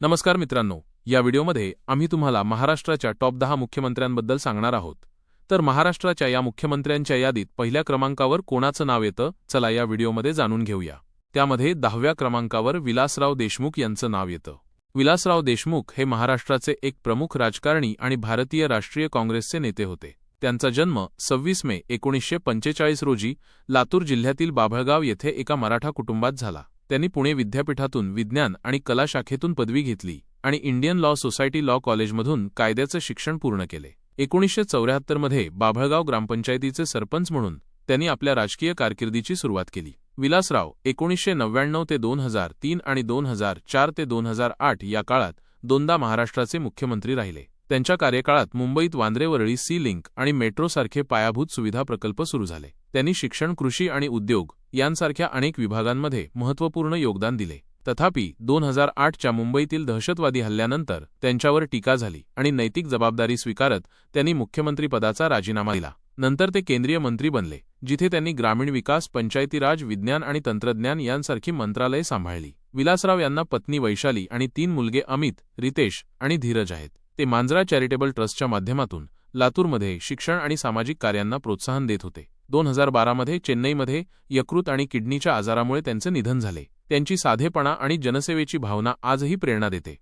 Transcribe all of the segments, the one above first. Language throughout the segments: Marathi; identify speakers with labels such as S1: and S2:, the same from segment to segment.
S1: नमस्कार मित्रांनो या व्हिडिओमध्ये आम्ही तुम्हाला महाराष्ट्राच्या टॉप दहा मुख्यमंत्र्यांबद्दल सांगणार आहोत. तर महाराष्ट्राच्या या मुख्यमंत्र्यांच्या यादीत पहिल्या क्रमांकावर कोणाचं नाव येतं चला या व्हिडिओमध्ये जाणून घेऊया. त्यामध्ये दहाव्या क्रमांकावर विलासराव देशमुख यांचं नाव येतं. विलासराव देशमुख हे महाराष्ट्राचे एक प्रमुख राजकारणी आणि भारतीय राष्ट्रीय काँग्रेसचे नेते होते. त्यांचा जन्म सव्वीस मे एकोणीसशे पंचेचाळीस रोजी लातूर जिल्ह्यातील बाभळगाव येथे एका मराठा कुटुंबात झाला. त्यांनी पुणे विद्यापीठातून विज्ञान आणि कला शाखेतून पदवी घेतली आणि इंडियन लॉ सोसायटी लॉ कॉलेजमधून कायद्याचं शिक्षण पूर्ण केले. एकोणीसशे चौऱ्याहत्तरमध्ये बाभळगाव ग्रामपंचायतीचे सरपंच म्हणून त्यांनी आपल्या राजकीय कारकिर्दीची सुरुवात केली. विलासराव एकोणीसशे नव्याण्णव ते दोन हजार तीन आणि दोन हजार चार ते दोन हजार आठ या काळात दोनदा महाराष्ट्राचे मुख्यमंत्री राहिले. त्यांच्या कार्यकाळात मुंबईत वांद्रेवरळी सी लिंक आणि मेट्रोसारखे पायाभूत सुविधा प्रकल्प सुरू झाले. त्यांनी शिक्षण कृषी आणि उद्योग यांसारख्या अनेक विभागांमध्ये महत्त्वपूर्ण योगदान दिले. तथापि दोन हजार आठच्या मुंबईतील दहशतवादी हल्ल्यानंतर त्यांच्यावर टीका झाली आणि नैतिक जबाबदारी स्वीकारत त्यांनी मुख्यमंत्रीपदाचा राजीनामा दिला. नंतर ते केंद्रीय मंत्री बनले जिथे त्यांनी ग्रामीण विकास पंचायती राज विज्ञान आणि तंत्रज्ञान यांसारखी मंत्रालये सांभाळली. विलासराव यांना पत्नी वैशाली आणि तीन मुलगे अमित रितेश आणि धीरज आहेत. ते मांजरा चॅरिटेबल ट्रस्टच्या माध्यमातून लातूरमध्ये शिक्षण आणि सामाजिक कार्यांना प्रोत्साहन देत होते. दोन हजार बारामध्ये चेन्नईमध्ये यकृत आणि किडनीच्या आजारामुळे त्यांचं निधन झाले. त्यांची साधेपणा आणि जनसेवेची भावना आजही प्रेरणा देते.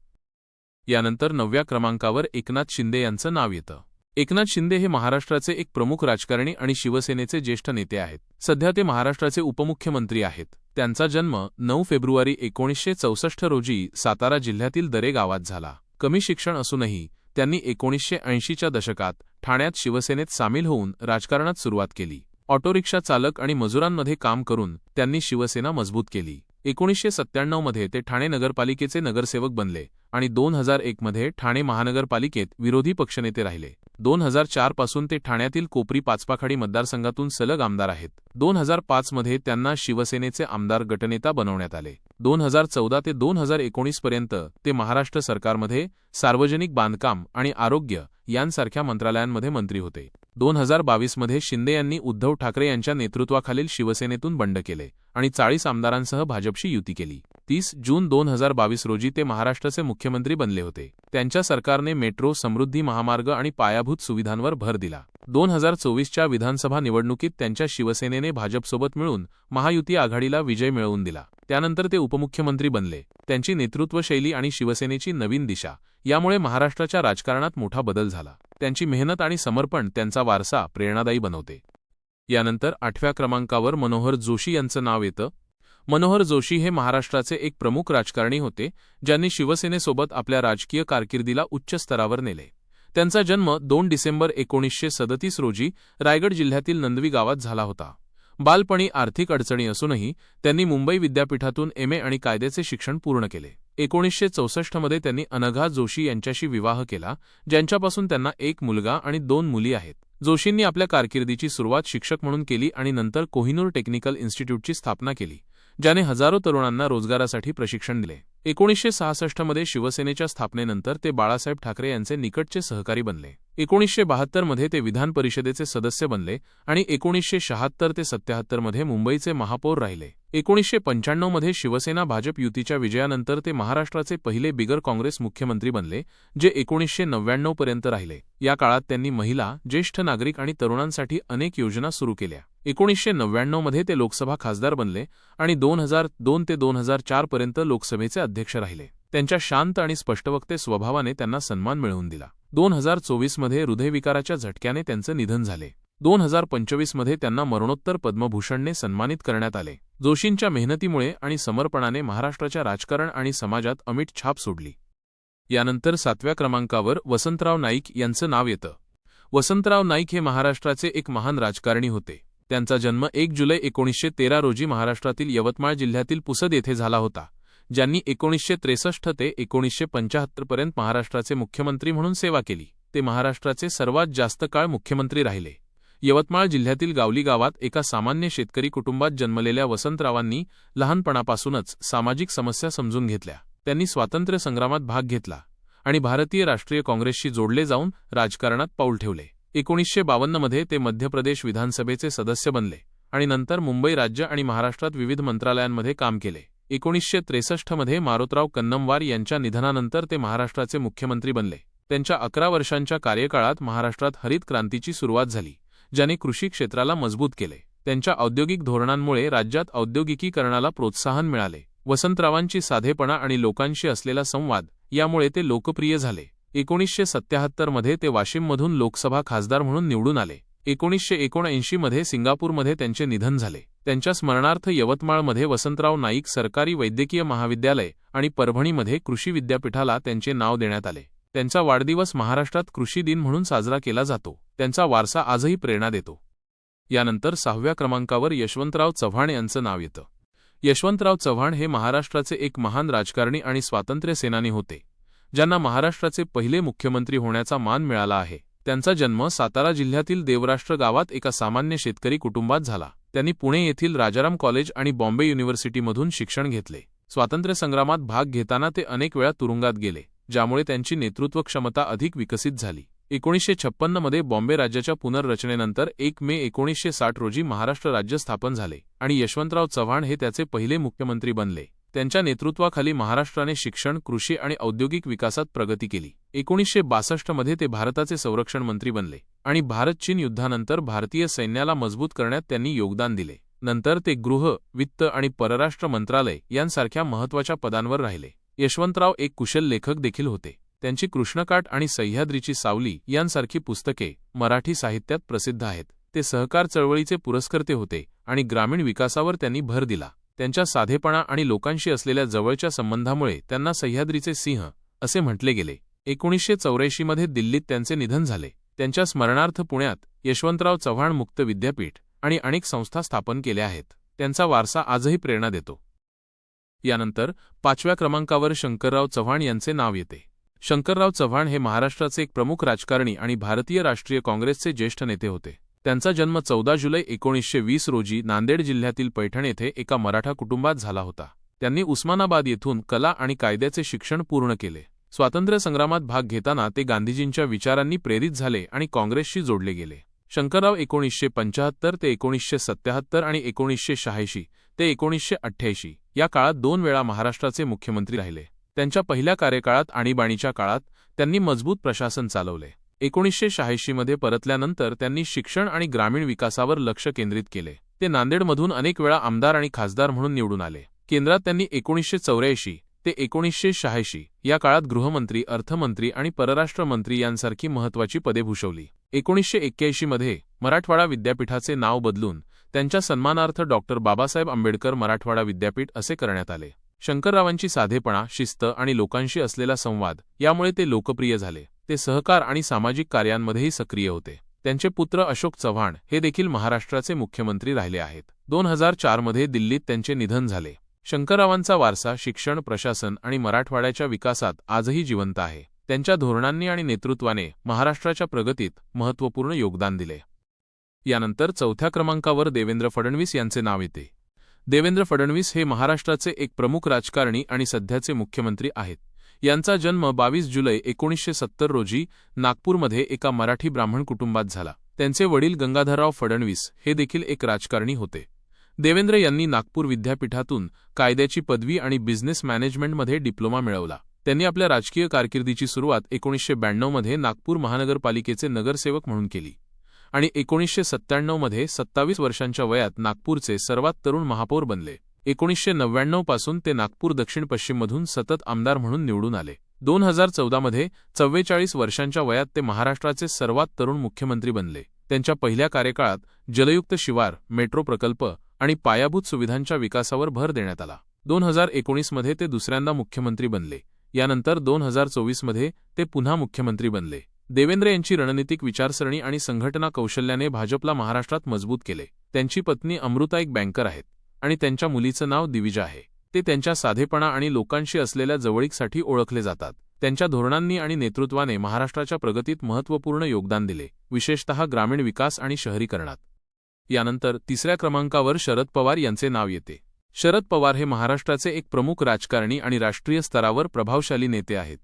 S1: यानंतर नवव्या क्रमांकावर एकनाथ शिंदे यांचं नाव येतं. एकनाथ शिंदे हे महाराष्ट्राचे एक प्रमुख राजकारणी आणि शिवसेनेचे ज्येष्ठ नेते आहेत. सध्या ते महाराष्ट्राचे उपमुख्यमंत्री आहेत. त्यांचा जन्म नऊ फेब्रुवारी एकोणीसशे चौसष्ट रोजी सातारा जिल्ह्यातील दरे गावात झाला. कमी शिक्षण असूनही त्यांनी एकोणीसशे ऐंशीच्या दशकात ठाण्यात शिवसेनेत सामील होऊन राजकारणात सुरुवात केली. ऑटोरिक्षा चालक आणि मजुरांमध्ये काम करून त्यांनी शिवसेना मजबूत केली. एकोणीसशे सत्त्याण्णवमध्ये ते ठाणे नगरपालिकेचे नगरसेवक बनले आणि दोन हजार एकमध्ये ठाणे महानगरपालिकेत विरोधी पक्षनेते राहिले. दोन हजार चारपासून ते ठाण्यातील कोपरी पाचपाखाडी मतदारसंघातून सलग आमदार आहेत. दोन हजार पाचमध्ये त्यांना शिवसेनेचे आमदार गटनेता बनवण्यात आले. दोन हजार चौदा ते दोन हजार एकोणीस पर्यंत ते महाराष्ट्र सरकारमध्ये सार्वजनिक बांधकाम आणि आरोग्य यांसारख्या मंत्रालयांमध्ये मंत्री होते. दोन हजार बावीसमध्ये शिंदे यांनी उद्धव ठाकरे यांच्या नेतृत्वाखालील शिवसेनेतून बंड केले आणि चाळीस आमदारांसह भाजपशी युती केली. तीस जून दोन हजार बावीस रोजी ते महाराष्ट्राचे मुख्यमंत्री बनले होते. त्यांच्या सरकारने मेट्रो समृद्धी महामार्ग आणि पायाभूत सुविधांवर भर दिला. दोन हजार चोवीसच्या विधानसभा निवडणुकीत त्यांच्या शिवसेनेने भाजपसोबत मिळून महायुती आघाडीला विजय मिळवून दिला. त्यानंतर ते उपमुख्यमंत्री बनले. त्यांची नेतृत्वशैली आणि शिवसेनेची नवीन दिशा यामुळे महाराष्ट्राच्या राजकारणात मोठा बदल झाला. त्यांची मेहनत आणि समर्पण त्यांचा वारसा प्रेरणादायी बनवते. यानंतर आठव्या क्रमांकावर मनोहर जोशी यांचं नाव येतं. मनोहर जोशी हे महाराष्ट्राचे एक प्रमुख राजकारणी होते ज्यांनी शिवसेनेसोबत आपल्या राजकीय कारकिर्दीला उच्च स्तरावर नेले. त्यांचा जन्म दोन डिसेंबर एकोणीसशे सदतीस रोजी रायगड जिल्ह्यातील नंदवी गावात झाला होता. बालपणी आर्थिक अडचणी असूनही त्यांनी मुंबई विद्यापीठातून एमए आणि कायद्याचे शिक्षण पूर्ण केले. एकोणीसशे चौसष्टमध्ये त्यांनी अनघा जोशी यांच्याशी विवाह केला ज्यांच्यापासून त्यांना एक मुलगा आणि दोन मुली आहेत. जोशींनी आपल्या कारकिर्दीची सुरुवात शिक्षक म्हणून केली आणि नंतर कोहिनूर टेक्निकल इन्स्टिट्यूटची स्थापना केली ज्याने हजारो तरुणांना रोजगारासाठी प्रशिक्षण दिले. एकोणीसशे सहासष्टमध्ये शिवसेनेच्या स्थापनेनंतर ते बाळासाहेब ठाकरे यांचे निकटचे सहकारी बनले. एकोणीसशे बहात्तरमध्ये ते विधान परिषदेचे सदस्य बनले आणि एकोणीसशे शहात्तर ते सत्याहत्तरमध्ये मुंबईचे महापौर राहिले. एकोणीसशे पंच्याण्णवमध्ये शिवसेना भाजप युतीच्या विजयानंतर ते महाराष्ट्राचे पहिले बिगर काँग्रेस मुख्यमंत्री बनले जे एकोणीसशे नव्याण्णवपर्यंत राहिले. या काळात त्यांनी महिला ज्येष्ठ नागरिक आणि तरुणांसाठी अनेक योजना सुरू केल्या. एकोणीसशे नव्याण्णवमध्ये ते लोकसभा खासदार बनले आणि दोन हजार दोन ते दोन हजार चारपर्यंत लोकसभेचे अध्यक्ष राहिले. त्यांच्या शांत आणि स्पष्टवक्ते स्वभावाने त्यांना सन्मान मिळवून दिला. दोन हजार चोवीसमध्ये हृदयविकाराच्या झटक्याने त्यांचं निधन झाले. दोन हजार पंचवीसमध्ये त्यांना मरणोत्तर पद्मभूषणने सन्मानित करण्यात आले. जोशींच्या मेहनतीमुळे आणि समर्पणाने महाराष्ट्राच्या राजकारण आणि समाजात अमिट छाप सोडली. यानंतर सातव्या क्रमांकावर वसंतराव नाईक यांचं नाव येतं. वसंतराव नाईक हे महाराष्ट्राचे एक महान राजकारणी होते. त्यांचा जन्म एक जुलै एकोणीसशे तेरा रोजी महाराष्ट्रातील यवतमाळ जिल्ह्यातील पुसद येथे झाला होता. ज्यांनी एकोणीसशे त्रेसष्ट ते एकोणीसशे पंचाहत्तरपर्यंत महाराष्ट्राचे मुख्यमंत्री म्हणून सेवा केली. ते महाराष्ट्राचे सर्वात जास्त काळ मुख्यमंत्री राहिले. यवतमाळ जिल्ह्यातील गावली गावात एका सामान्य शेतकरी कुटुंबात जन्मलेल्या वसंतरावांनी लहानपणापासूनच सामाजिक समस्या समजून घेतल्या. त्यांनी स्वातंत्र्य संग्रामात भाग घेतला आणि भारतीय राष्ट्रीय काँग्रेसशी जोडले जाऊन राजकारणात पाऊल ठेवले. एकोणीसशे बावन्नमध्ये ते मध्य प्रदेश विधानसभेचे सदस्य बनले आणि नंतर मुंबई राज्य आणि महाराष्ट्रात विविध मंत्रालयांमध्ये काम केले. एकोणीसशे त्रेसष्टमध्ये मारोतराव कन्नमवार यांच्या निधनानंतर ते महाराष्ट्राचे मुख्यमंत्री बनले. त्यांच्या अकरा वर्षांच्या कार्यकाळात महाराष्ट्रात हरित क्रांतीची सुरुवात झाली ज्याने कृषी क्षेत्राला मजबूत केले. त्यांच्या औद्योगिक धोरणांमुळे राज्यात औद्योगिकीकरणाला प्रोत्साहन मिळाले. वसंतरावांची साधेपणा आणि लोकांशी असलेला संवाद यामुळे ते लोकप्रिय झाले. एकोणीसशे सत्याहत्तरमध्ये ते वाशिममधून लोकसभा खासदार म्हणून निवडून आले. एकोणीसशे एकोणऐंशीमध्ये सिंगापूरमध्ये त्यांचे निधन झाले. त्यांच्या स्मरणार्थ यवतमाळमध्ये वसंतराव नाईक सरकारी वैद्यकीय महाविद्यालय आणि परभणीमध्ये कृषी विद्यापीठाला त्यांचे नाव देण्यात आले. त्यांचा वाढदिवस महाराष्ट्रात कृषी दिन म्हणून साजरा केला जातो. त्यांचा वारसा आजही प्रेरणा देतो. यानंतर सहाव्या क्रमांकावर यशवंतराव चव्हाण यांचं नाव येतं. यशवंतराव चव्हाण हे महाराष्ट्राचे एक महान राजकारणी आणि स्वातंत्र्य सेनानी होते ज्यांना महाराष्ट्राचे पहिले मुख्यमंत्री होण्याचा मान मिळाला आहे. त्यांचा जन्म सातारा जिल्ह्यातील देवराष्ट्र गावात एका सामान्य शेतकरी कुटुंबात झाला. त्यांनी पुणे येथील राजाराम कॉलेज आणि बॉम्बे युनिव्हर्सिटीमधून शिक्षण घेतले. स्वातंत्र्यसंग्रामात भाग घेताना ते अनेक वेळा तुरुंगात गेले ज्यामुळे त्यांची नेतृत्व क्षमता अधिक विकसित झाली. एकोणीसशे छप्पन्नमध्ये बॉम्बे राज्याच्या पुनर्रचनेनंतर एक मे एकोणीसशे साठ रोजी महाराष्ट्र राज्य स्थापन झाले आणि यशवंतराव चव्हाण हे त्याचे पहिले मुख्यमंत्री बनले. त्यांच्या नेतृत्वाखाली महाराष्ट्राने शिक्षण कृषी आणि औद्योगिक विकासात प्रगती केली. एकोणीसशे बासष्टमध्ये ते भारताचे संरक्षण मंत्री बनले आणि भारत चीन युद्धानंतर भारतीय सैन्याला मजबूत करण्यात त्यांनी योगदान दिले. नंतर ते गृह वित्त आणि परराष्ट्र मंत्रालय यांसारख्या महत्त्वाच्या पदांवर राहिले. यशवंतराव एक कुशल लेखक देखील होते. त्यांची कृष्णकाठ आणि सह्याद्रीची सावली यांसारखी पुस्तके मराठी साहित्यात प्रसिद्ध आहेत. ते सहकार चळवळीचे पुरस्कर्ते होते आणि ग्रामीण विकासावर त्यांनी भर दिला. त्यांच्या साधेपणा आणि लोकांशी असलेल्या जवळच्या संबंधामुळे त्यांना सह्याद्रीचे सिंह असे म्हटले गेले. एकोणीसशे चौऱ्याऐंशीमध्ये दिल्लीत त्यांचे निधन झाले. त्यांच्या स्मरणार्थ पुण्यात यशवंतराव चव्हाण मुक्त विद्यापीठ आणि अनेक संस्था स्थापन केल्या आहेत. त्यांचा वारसा आजही प्रेरणा देतो. यानंतर पाचव्या क्रमांकावर शंकरराव चव्हाण यांचे नाव येते. शंकरराव चव्हाण हे महाराष्ट्राचे एक प्रमुख राजकारणी आणि भारतीय राष्ट्रीय काँग्रेसचे ज्येष्ठ नेते होते. त्यांचा जन्म चौदा जुलै एकोणीसशे वीस रोजी नांदेड जिल्ह्यातील पैठण येथे एका मराठा कुटुंबात झाला होता. त्यांनी उस्मानाबाद येथून कला आणि कायद्याचे शिक्षण पूर्ण केले. स्वातंत्र्य संग्रामात भाग घेताना ते गांधीजींच्या विचारांनी प्रेरित झाले आणि काँग्रेसशी जोडले गेले. शंकरराव एकोणीसशे पंचाहत्तर ते एकोणीसशे सत्याहत्तर आणि एकोणीसशे शहाऐंशी ते एकोणीसशे अठ्ठ्याऐंशी या काळात दोन वेळा महाराष्ट्राचे मुख्यमंत्री राहिले. त्यांच्या पहिल्या कार्यकाळात आणीबाणीच्या काळात त्यांनी मजबूत प्रशासन चालवले. एकोणीसशे शहाऐंशीमध्ये परतल्यानंतर त्यांनी शिक्षण आणि ग्रामीण विकासावर लक्ष केंद्रित केले. ते नांदेडमधून अनेक वेळा आमदार आणि खासदार म्हणून निवडून आले. केंद्रात त्यांनी एकोणीसशे चौऱ्याऐंशी ते एकोणीसशे शहाऐंशी या काळात गृहमंत्री अर्थमंत्री आणि परराष्ट्र मंत्री यांसारखी महत्त्वाची पदे भूषवली. एकोणीसशे एक्क्याऐंशीमध्ये मराठवाडा विद्यापीठाचे नाव बदलून त्यांच्या सन्मानार्थ डॉक्टर बाबासाहेब आंबेडकर मराठवाडा विद्यापीठ असे करण्यात आले. शंकररावांची साधेपणा शिस्त आणि लोकांशी असलेला संवाद यामुळे ते लोकप्रिय झाले. ते सहकार आणि सामाजिक कार्यांमध्येही सक्रिय होते. त्यांचे पुत्र अशोक चव्हाण हे देखील महाराष्ट्राचे मुख्यमंत्री राहिले आहेत. दोन हजार चारमध्ये दिल्लीत त्यांचे निधन झाले. शंकररावांचा वारसा शिक्षण प्रशासन आणि मराठवाड्याच्या विकासात आजही जिवंत आहे. त्यांच्या धोरणांनी आणि नेतृत्वाने महाराष्ट्राच्या प्रगतीत महत्त्वपूर्ण योगदान दिले. यानंतर चौथ्या क्रमांकावर देवेंद्र फडणवीस यांचे नाव येते. देवेंद्र फडणवीस हे महाराष्ट्राचे एक प्रमुख राजकारणी आणि सध्याचे मुख्यमंत्री आहेत. यांचा जन्म बावीस जुलै एकोणीसशे सत्तर रोजी नागपूरमध्ये एका मराठी ब्राह्मण कुटुंबात झाला. त्यांचे वडील गंगाधरराव फडणवीस हे देखील एक राजकारणी होते. देवेंद्र यांनी नागपूर विद्यापीठातून कायद्याची पदवी आणि बिझनेस मॅनेजमेंटमध्ये डिप्लोमा मिळवला. त्यांनी आपल्या राजकीय कारकिर्दीची सुरुवात एकोणीसशे ब्याण्णवमध्ये नागपूर महानगरपालिकेचे नगरसेवक म्हणून केली आणि एकोणीसशे सत्त्याण्णवमध्ये सत्तावीस वर्षांच्या वयात नागपूरचे सर्वात तरुण महापौर बनले. एकोणीसशे नव्याण्णवपासून ते नागपूर दक्षिण पश्चिममधून सतत आमदार म्हणून निवडून आले. दोन हजार चौदामध्ये चव्वेचाळीस वर्षांच्या वयात ते महाराष्ट्राचे सर्वात तरुण मुख्यमंत्री बनले. त्यांच्या पहिल्या कार्यकाळात जलयुक्त शिवार मेट्रो प्रकल्प आणि पायाभूत सुविधांच्या विकासावर भर देण्यात आला. दोन हजार एकोणीसमध्ये ते दुसऱ्यांदा मुख्यमंत्री बनले. यानंतर दोन हजार चोवीसमध्ये ते पुन्हा मुख्यमंत्री बनले. देवेंद्र यांची रणनीतिक विचारसरणी आणि संघटना कौशल्याने भाजपला महाराष्ट्रात मजबूत केले. त्यांची पत्नी अमृता एक बँकर आहेत. आणि त्यांच्या मुलीचं नाव दिविजा आहे. ते त्यांच्या साधेपणा आणि लोकांशी असलेल्या जवळीकसाठी ओळखले जातात. त्यांच्या धोरणांनी आणि नेतृत्वाने महाराष्ट्राच्या प्रगतीत महत्त्वपूर्ण योगदान दिले विशेषतः ग्रामीण विकास आणि शहरीकरणात. यानंतर तिसऱ्या क्रमांकावर शरद पवार यांचे नाव येते. शरद पवार हे महाराष्ट्राचे एक प्रमुख राजकारणी आणि राष्ट्रीय स्तरावर प्रभावशाली नेते आहेत.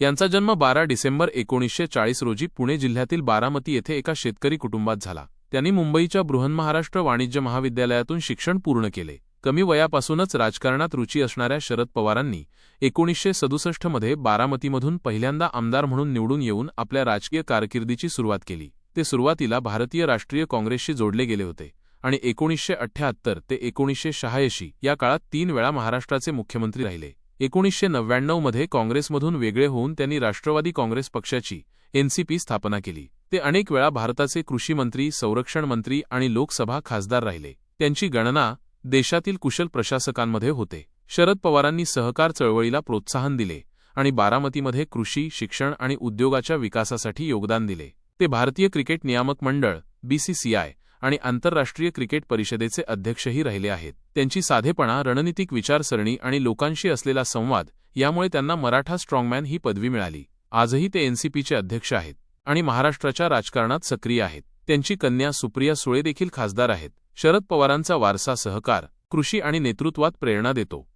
S1: यांचा जन्म बारा डिसेंबर एकोणीसशे चाळीस रोजी पुणे जिल्ह्यातील बारामती येथे एका शेतकरी कुटुंबात झाला. त्यांनी मुंबईच्या बृहन्महाराष्ट्र वाणिज्य महाविद्यालयातून शिक्षण पूर्ण केले. कमी वयापासूनच राजकारणात रुची असणाऱ्या शरद पवारांनी एकोणीसशे सदुसष्टमध्ये बारामतीमधून पहिल्यांदा आमदार म्हणून निवडून येऊन आपल्या राजकीय कारकिर्दीची सुरुवात केली. ते सुरुवातीला भारतीय राष्ट्रीय काँग्रेसशी जोडले गेले होते आणि एकोणीसशे अठ्ठ्याहत्तर ते एकोणीसशे शहाऐंशी या काळात तीन वेळा महाराष्ट्राचे मुख्यमंत्री राहिले. एकोणीसशे नव्याण्णवमध्ये काँग्रेसमधून वेगळे होऊन त्यांनी राष्ट्रवादी काँग्रेस पक्षाची एनसीपी स्थापना केली. ते अनेक वेळा भारताचे कृषी मंत्री संरक्षण मंत्री आणि लोकसभा खासदार राहिले. त्यांची गणना देशातील कुशल प्रशासकांमध्ये होते. शरद पवारांनी सहकार चळवळीला प्रोत्साहन दिले आणि बारामतीमध्ये कृषी शिक्षण आणि उद्योगाच्या विकासासाठी योगदान दिले. ते भारतीय क्रिकेट नियामक मंडळ बीसीसीआय आणि आंतरराष्ट्रीय क्रिकेट परिषदेचे अध्यक्षही राहिले आहेत. त्यांची साधेपणा रणनीतिक विचारसरणी आणि लोकांशी असलेला संवाद यामुळे त्यांना मराठा स्ट्रॉंगमॅन ही पदवी मिळाली. आजही ते एनसीपीचे अध्यक्ष आहेत. आणि महाराष्ट्राच्या राजकारणात सक्रिय आहेत. त्यांची कन्या सुप्रिया सुळे देखील खासदार आहेत. शरद पवारांचा वारसा सहकार कृषी आणि नेतृत्वात प्रेरणा देतो.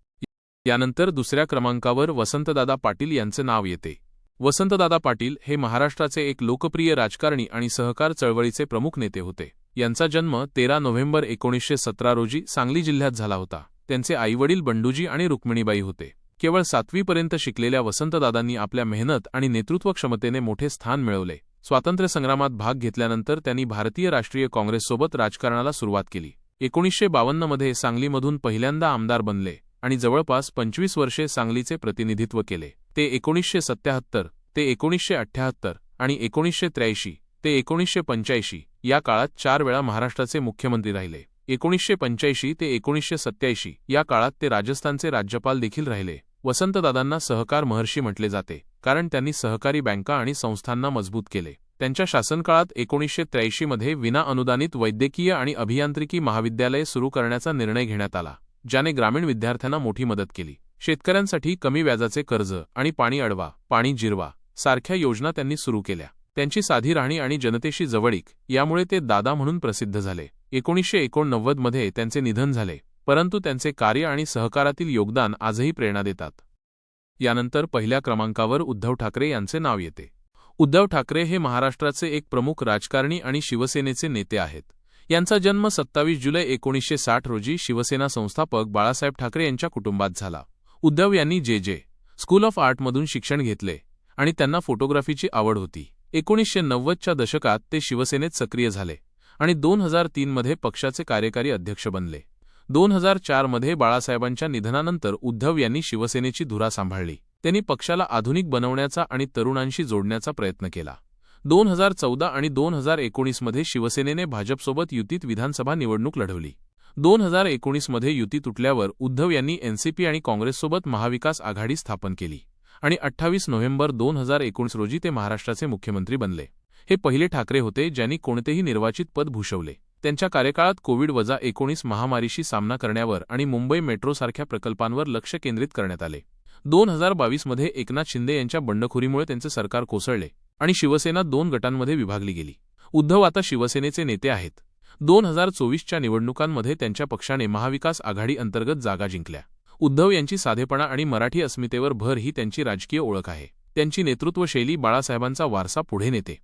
S1: यानंतर दुसऱ्या क्रमांकावर वसंतदादा पाटील यांचे नाव येते. वसंतदादा पाटील हे महाराष्ट्राचे एक लोकप्रिय राजकारणी आणि सहकार चळवळीचे प्रमुख नेते होते. यांचा जन्म तेरा नोव्हेंबर एकोणीसशे सतरा रोजी सांगली जिल्ह्यात झाला होता. त्यांचे आईवडील बंडूजी आणि रुक्मिणीबाई होते. केवळ सातवीपर्यंत शिकलेल्या वसंतदादांनी आपल्या मेहनत आणि नेतृत्व क्षमतेने मोठे स्थान मिळवले. स्वातंत्र्यसंग्रामात भाग घेतल्यानंतर त्यांनी भारतीय राष्ट्रीय काँग्रेससोबत राजकारणाला सुरुवात केली. एकोणीसशे बावन्नमध्ये सांगलीमधून पहिल्यांदा आमदार बनले आणि जवळपास पंचवीस वर्षे सांगलीचे प्रतिनिधित्व केले. ते एकोणीसशे सत्याहत्तर ते एकोणीसशे अठ्ठ्याहत्तर आणि एकोणीसशे त्र्याऐंशी ते एकोणीसशे पंच्याऐंशी या काळात चार वेळा महाराष्ट्राचे मुख्यमंत्री राहिले. एकोणीसशे पंच्याऐंशी ते एकोणीसशे सत्याऐंशी या काळात ते राजस्थानचे राज्यपाल देखील राहिले. वसंतदादांना सहकार महर्षी म्हटले जाते कारण त्यांनी सहकारी बँका आणि संस्थांना मजबूत केले. त्यांच्या शासनकाळात एकोणीसशे त्र्याऐंशीमध्ये विना अनुदानित वैद्यकीय आणि अभियांत्रिकी महाविद्यालये सुरू करण्याचा निर्णय घेण्यात आला ज्याने ग्रामीण विद्यार्थ्यांना मोठी मदत केली. शेतकऱ्यांसाठी कमी व्याजाचे कर्ज आणि पाणी अडवा पाणी जिरवा सारख्या योजना त्यांनी सुरू केल्या. त्यांची साधी राहणी आणि जनतेशी जवळीक यामुळे ते दादा म्हणून प्रसिद्ध झाले. एकोणीसशे एकोणनव्वदमध्ये त्यांचे निधन झाले. परंतु त्यांचे कार्य आणि सहकारातील योगदान आजही प्रेरणा देतात. यानंतर पहिल्या क्रमांकावर उद्धव ठाकरे यांचे नाव येते. उद्धव ठाकरे हे महाराष्ट्राचे एक प्रमुख राजकारणी आणि शिवसेनेचे नेते आहेत. यांचा जन्म सत्तावीस जुलै एकोणीसशे साठ रोजी शिवसेना संस्थापक बाळासाहेब ठाकरे यांच्या कुटुंबात झाला. उद्धव यांनी जे जे स्कूल ऑफ आर्टमधून शिक्षण घेतले आणि त्यांना फोटोग्राफीची आवड होती. एकोणीसशे नव्वदच्या दशकात ते शिवसेनेत सक्रिय झाले आणि दोन हजार तीनमध्ये पक्षाचे कार्यकारी अध्यक्ष बनले. दोन हजार चारमध्ये बाळासाहेबांच्या निधनानंतर उद्धव यांनी शिवसेनेची धुरा सांभाळली. त्यांनी पक्षाला आधुनिक बनवण्याचा आणि तरुणांशी जोडण्याचा प्रयत्न केला. दोन हजार चौदा आणि दोन हजार एकोणीसमध्ये शिवसेनेने भाजपसोबत युतीत विधानसभा निवडणूक लढवली. दोन हजार एकोणीसमध्ये युती तुटल्यावर उद्धव यांनी एनसीपी आणि काँग्रेससोबत महाविकास आघाडी स्थापन केली आणि अठ्ठावीस नोव्हेंबर दोन हजार एकोणीस रोजी ते महाराष्ट्राचे मुख्यमंत्री बनले. हे पहिले ठाकरे होते ज्यांनी कोणतेही निर्वाचित पद भूषवले. त्यांच्या कार्यकाळात कोविड वजा एकोणीस महामारीशी सामना करण्यावर आणि मुंबई मेट्रोसारख्या प्रकल्पांवर लक्ष केंद्रित करण्यात आले. दोन हजार बावीसमध्ये एकनाथ शिंदे यांच्या बंडखोरीमुळे त्यांचे सरकार कोसळले आणि शिवसेना दोन गटांमध्ये विभागली गेली. उद्धव आता शिवसेनेचे नेते आहेत. दोन हजार चोवीसच्या निवडणुकांमध्ये त्यांच्या पक्षाने महाविकास आघाडी अंतर्गत जागा जिंकल्या. उद्धव यांची साधेपणा आणि मराठी अस्मितेवर भर ही त्यांची राजकीय ओळख आहे. त्यांची नेतृत्वशैली बाळासाहेबांचा वारसा पुढे नेते.